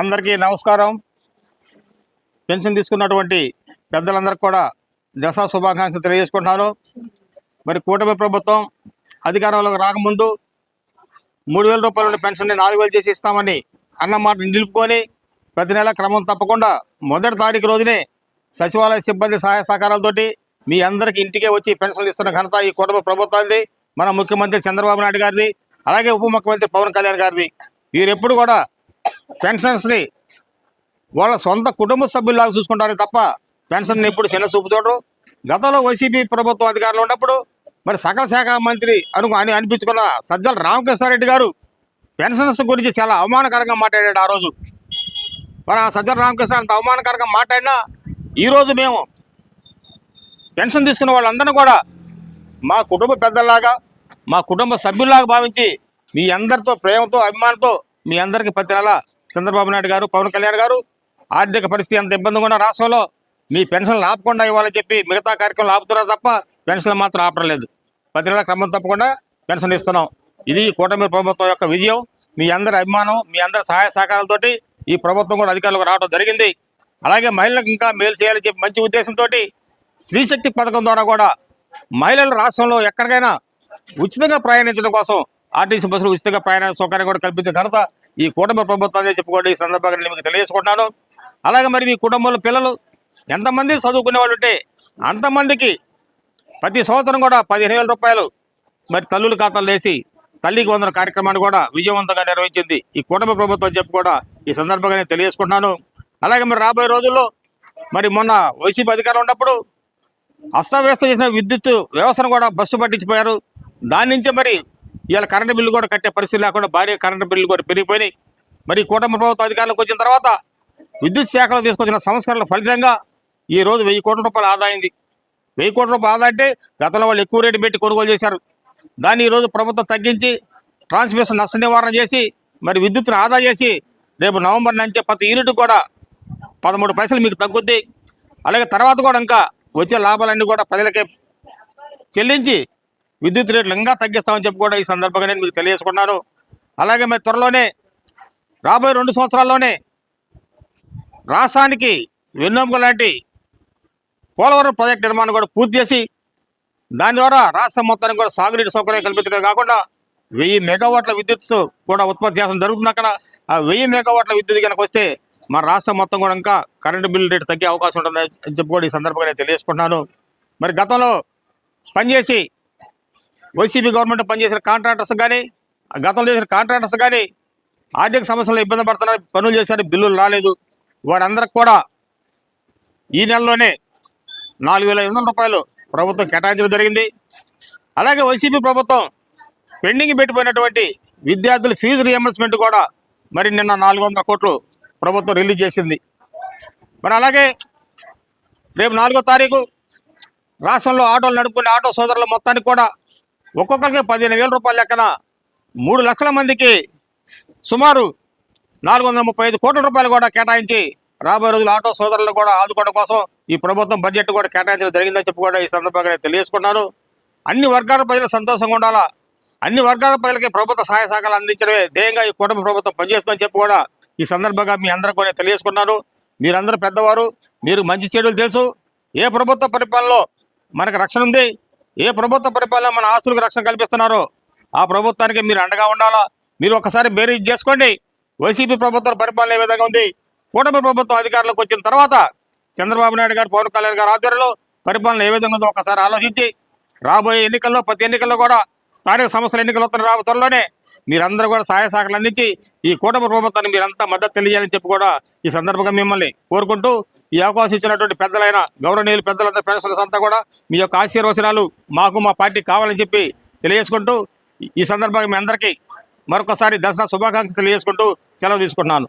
అందరికీ నమస్కారం. పెన్షన్ తీసుకున్నటువంటి పెద్దలందరికీ కూడా దసరా శుభాకాంక్షలు తెలియజేసుకుంటున్నాను. మరి కూటమి ప్రభుత్వం అధికారంలోకి రాకముందు మూడు వేల రూపాయల నుండి పెన్షన్ని నాలుగు వేలు చేసి ఇస్తామని అన్న మాట నిలుపుకొని ప్రతి నెల క్రమం తప్పకుండా మొదటి తారీఖు రోజునే సచివాలయ సిబ్బంది సహాయ సహకారాలతోటి మీ అందరికి ఇంటికే వచ్చి పెన్షన్లు ఇస్తున్న ఘనత ఈ కుటుంబ ప్రభుత్వాన్ని మన ముఖ్యమంత్రి చంద్రబాబు నాయుడు గారిది అలాగే ఉప ముఖ్యమంత్రి పవన్ కళ్యాణ్ గారిది. వీరెప్పుడు కూడా పెన్షన్స్ని వాళ్ళ సొంత కుటుంబ సభ్యుల్లాగా చూసుకుంటారే తప్ప పెన్షన్ ఎప్పుడు చిన్న చూపు చూడరు. గతంలో వైసీపీ ప్రభుత్వం అధికారంలో ఉన్నప్పుడు మరి సకల శాఖ మంత్రి అను అని అనిపించుకున్న సజ్జల రామకృష్ణారెడ్డి గారు పెన్షన్స్ గురించి చాలా అవమానకరంగా మాట్లాడాడు ఆ రోజు. మరి ఆ సజ్జల రామకృష్ణ అంత అవమానకరంగా మాట్లాడినా ఈరోజు మేము పెన్షన్ తీసుకున్న వాళ్ళందరినీ కూడా మా కుటుంబ పెద్దల్లాగా మా కుటుంబ సభ్యుల్లాగా భావించి మీ అందరితో ప్రేమతో అభిమానంతో మీ అందరికీ ప్రతి నెల చంద్రబాబు నాయుడు గారు పవన్ కళ్యాణ్ గారు ఆర్థిక పరిస్థితి అంత ఇబ్బందిగా ఉన్న రాష్ట్రంలో మీ పెన్షన్లు ఆపకుండా ఇవ్వాలని చెప్పి మిగతా కార్యక్రమాలు ఆపుతున్నారు తప్ప పెన్షన్లు మాత్రం ఆపడలేదు ప్రతి నెల క్రమం తప్పకుండా పెన్షన్ ఇస్తున్నాం. ఇది కూటమి ప్రభుత్వం యొక్క విజయం. మీ అందరి అభిమానం మీ అందరి సహాయ సహకారాలతోటి ఈ ప్రభుత్వం కూడా అధికారులకు రావడం జరిగింది. అలాగే మహిళలకు ఇంకా మేలు చేయాలని చెప్పి మంచి ఉద్దేశంతో స్త్రీశక్తి పథకం ద్వారా కూడా మహిళలు రాష్ట్రంలో ఎక్కడికైనా ఉచితంగా ప్రయాణించడం కోసం ఆర్టీసీ బస్సులు ఉచితంగా ప్రయాణ సౌకర్యం కూడా కల్పించే ఘనత ఈ కుటుంబ ప్రభుత్వాన్ని చెప్పుకోండి ఈ సందర్భంగా నేను మీకు తెలియజేసుకుంటున్నాను. అలాగే మరి మీ కుటుంబంలో పిల్లలు ఎంతమంది చదువుకునే వాళ్ళు ఉంటే అంతమందికి ప్రతి సంవత్సరం కూడా పదిహేను వేల రూపాయలు మరి తల్లుల ఖాతాలు వేసి తల్లికి వందన కార్యక్రమాన్ని కూడా విజయవంతంగా నిర్వహించింది ఈ కుటుంబ ప్రభుత్వం చెప్పి కూడా ఈ సందర్భంగా నేను తెలియజేసుకుంటున్నాను. అలాగే మరి రాబోయే రోజుల్లో మరి మొన్న వైసీపీ అధికారం ఉన్నప్పుడు అస్తవ్యస్తం చేసిన విద్యుత్ వ్యవస్థను కూడా బస్సు పట్టించిపోయారు. దాని నుంచే మరి ఇవాళ కరెంటు బిల్లు కూడా కట్టే పరిస్థితి లేకుండా భారీ కరెంటు బిల్లు కూడా పెరిగిపోయినాయి. మరి కూటమి ప్రభుత్వ అధికారులకు వచ్చిన తర్వాత విద్యుత్ శాఖలో తీసుకొచ్చిన సంస్కరణల ఫలితంగా ఈ రోజు వెయ్యి కోట్ల రూపాయలు ఆదా అయింది. వెయ్యి కోట్ల రూపాయలు ఆదా అంటే గతంలో వాళ్ళు ఎక్కువ రేటు పెట్టి కొనుగోలు చేశారు. దాన్ని ఈరోజు ప్రభుత్వం తగ్గించి ట్రాన్స్మిషన్ నష్ట నివారణ చేసి మరి విద్యుత్ను ఆదా చేసి రేపు నవంబర్ నుంచి ప్రతి యూనిట్ కూడా పదమూడు పైసలు మీకు తగ్గుద్ది. అలాగే తర్వాత కూడా ఇంకా వచ్చే లాభాలన్నీ కూడా ప్రజలకే చెల్లించి విద్యుత్ రేట్లు ఇంకా తగ్గిస్తామని చెప్పి కూడా ఈ సందర్భంగా నేను మీకు తెలియజేసుకున్నాను అలాగే మరి త్వరలోనే రాబోయే రెండు సంవత్సరాల్లోనే రాష్ట్రానికి వెన్నెముక లాంటి పోలవరం ప్రాజెక్ట్ నిర్మాణం కూడా పూర్తి చేసి దాని ద్వారా రాష్ట్రం మొత్తానికి కూడా సాగునీటి సౌకర్యం కల్పించడమే కాకుండా వెయ్యి మెగావాట్ల విద్యుత్ కూడా ఉత్పత్తి చేయడం జరుగుతుంది అక్కడ. ఆ వెయ్యి మెగావాట్ల విద్యుత్ కనుక వస్తే మన రాష్ట్రం మొత్తం కూడా ఇంకా కరెంటు బిల్లు రేటు తగ్గే అవకాశం ఉంటుంది అని చెప్పి కూడా ఈ సందర్భంగా నేను తెలియజేసుకుంటున్నాను. మరి గతంలో పనిచేసి వైసీపీ గవర్నమెంట్ పనిచేసిన కాంట్రాక్టర్స్ కానీ గతంలో చేసిన కాంట్రాక్టర్స్ కానీ ఆర్థిక సమస్యలు ఇబ్బంది పడుతున్నారు పనులు చేశారు బిల్లులు రాలేదు. వారందరికి కూడా ఈ నెలలోనే నాలుగు వేల ఐదు వందల రూపాయలు ప్రభుత్వం కేటాయించడం జరిగింది. అలాగే వైసీపీ ప్రభుత్వం పెండింగ్ పెట్టిపోయినటువంటి విద్యార్థుల ఫీజు రియంబర్స్మెంట్ కూడా మరి నిన్న నాలుగు వందల కోట్లు ప్రభుత్వం రిలీజ్ చేసింది. మరి అలాగే రేపు నాలుగో తారీఖు రాష్ట్రంలో ఆటోలు నడుపుకునే ఆటో సోదరుల మొత్తానికి కూడా ఒక్కొక్కరికి పదిహేను వేల రూపాయల లెక్కన మూడు లక్షల మందికి సుమారు నాలుగు వందల ముప్పై ఐదు కోట్ల రూపాయలు కూడా కేటాయించి రాబోయే రోజులు ఆటో సోదరులు కూడా ఆదుకోవడం కోసం ఈ ప్రభుత్వం బడ్జెట్ కూడా కేటాయించడం జరిగిందని చెప్పి కూడా ఈ సందర్భంగా నేను తెలియజేసుకున్నాను అన్ని వర్గాల ప్రజలు సంతోషంగా ఉండాలా? అన్ని వర్గాల ప్రజలకి ప్రభుత్వ సహాయ సహకారాలు అందించడమే ధ్యేయంగా ఈ కుటుంబ ప్రభుత్వం పనిచేస్తుందని చెప్పి కూడా ఈ సందర్భంగా మీ అందరూ కూడా తెలియజేసుకున్నాను మీరందరూ పెద్దవారు మీరు మంచి చెడులు తెలుసు. ఏ ప్రభుత్వ పరిపాలనలో మనకు రక్షణ ఉంది ఏ ప్రభుత్వ పరిపాలన మన ఆస్తులకు రక్షణ కల్పిస్తున్నారో? ఆ ప్రభుత్వానికి మీరు అండగా ఉండాలా? మీరు ఒకసారి బేరీజ్ చేసుకోండి. వైసీపీ ప్రభుత్వ పరిపాలన ఏ విధంగా ఉంది? కూటమి ప్రభుత్వం అధికారంలోకి వచ్చిన తర్వాత చంద్రబాబు నాయుడు గారు పవన్ కళ్యాణ్ గారు ఆధ్వర్యంలో పరిపాలన ఏ విధంగా ఉందో ఒకసారి ఆలోచించి రాబోయే ఎన్నికల్లో ప్రతి ఎన్నికల్లో కూడా స్థానిక సంస్థల ఎన్నికలు వస్తున్న రాబో త్వరలోనే మీరందరూ కూడా సహాయ సహకారాలు అందించి ఈ కూటమి ప్రభుత్వాన్ని మీరంతా మద్దతు తెలియాలని చెప్పి కూడా ఈ సందర్భంగా మిమ్మల్ని కోరుకుంటూ ఈ అవకాశం ఇచ్చినటువంటి పెద్దలైన గౌరవనీయులు పెద్దలంతా పెన్షనర్స్ అంతా కూడా మీ యొక్క ఆశీర్వచనాలు మాకు మా పార్టీ కావాలని చెప్పి తెలియజేసుకుంటూ ఈ సందర్భంగా మీ అందరికీ మరొకసారి దసరా శుభాకాంక్షలు తెలియజేసుకుంటూ సెలవు తీసుకుంటున్నాను.